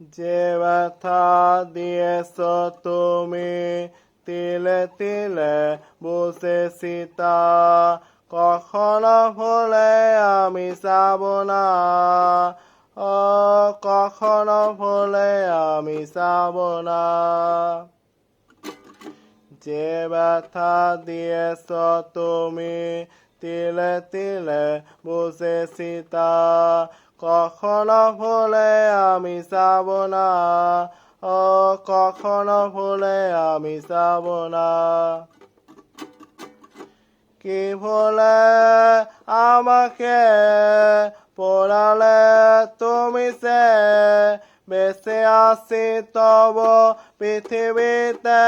যে ব্যথা দিয়েছ তুমি। তিলে তিলে বসেছি তা কখনো ভুলে আমি যাব না। ও, কখনো ভুলে আমি যাব না। যে ব্যথা দিয়েছ তুমি। তিলে তিলে বসেছি তা কখনো ভুলে আমি যাব না। ও, কখনো ভুলে আমি যাব না। কি ভুলে আমাকে পড়ালে তুমি সে বেঁচে আসি তব পৃথিবীতে।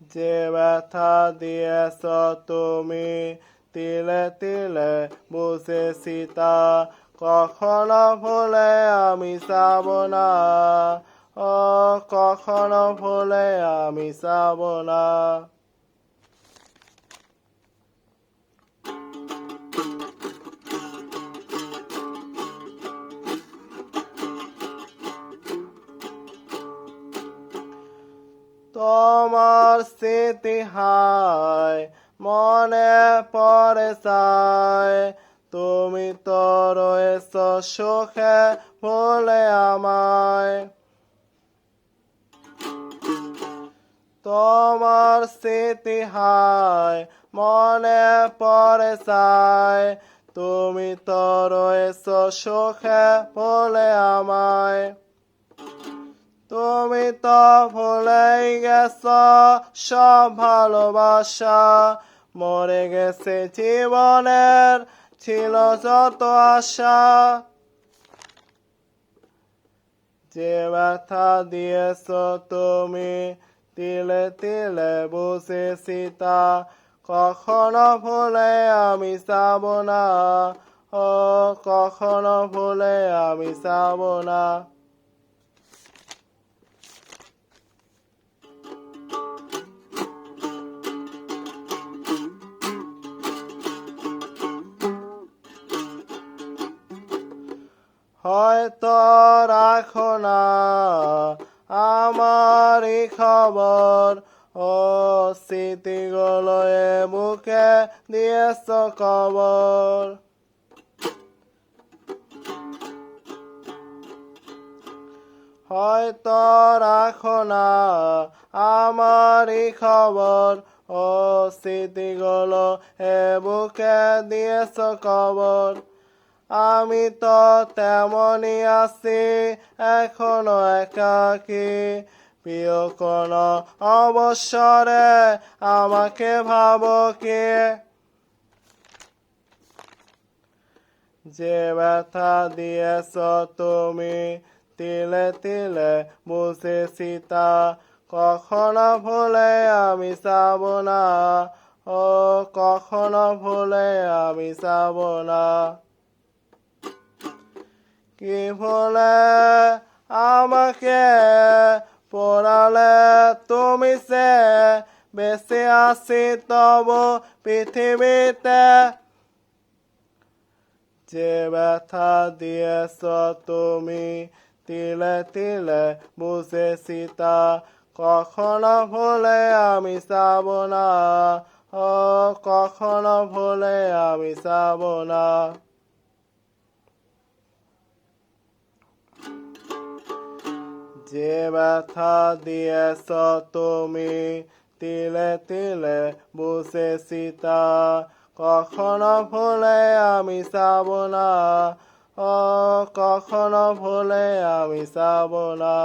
যে ব্যথা দিয়েছ তুমি তিলে তিলে বসে সীতা, কখনো ভুলে আমি যাব না? ও কখনো ভুলে আমি যাব না? তোমার স্মৃতি হায়, মনে চায় তুমি তো রয়েছ সুখে ভুলে আমায়। তোমার স্মৃতি হায়, মনে পড়ে চায়, তুমি তো রয়েছ সুখে ভুলে আমায়। তুমি তো ভুলেই গেছ সব ভালোবাসা মরে গেছে জীবনের, ছিল যত আশা। যে ব্যথা দিয়েছ তুমি, তিলে তিলে বসেছি তা। কখনো ভুলে আমি যাব না, ও কখনো ভুলে আমি যাব না। হয়তো রাখো না আমারই খবর। ও এ বুকে দিয়েছ কবর। হয়তো রাখো না আমারই খবর। ও স্মৃতিগুলো এ বুকে দিয়েছ কবর। আমি তো তেমনই আছি, এখনও একাকি। প্রিয় কোন অবসরে আমাকে ভাবো কে? যে ব্যথা দিয়েছ তুমি, তিলে তিলে বসেছি তা। কখনো ভুলে আমি চাব না, ও কখনো ভুলে আমি যাব না। কি ভুলে আমাকে পড়ালে তুমি সে বেঁচে আসি তব পৃথিবীতে? যে ব্যথা দিয়েছ তুমি তিলে তিলে বুঝেছি তা কখনো ভুলে আমি চাব না। ও, কখনো ভুলে আমি চাব না। যে ব্যথা দিয়েছ তুমি, তিলে তিলে বসে তা। কখনো ভুলে আমি সাব না ও কখনো ভুলে আমি সাব না।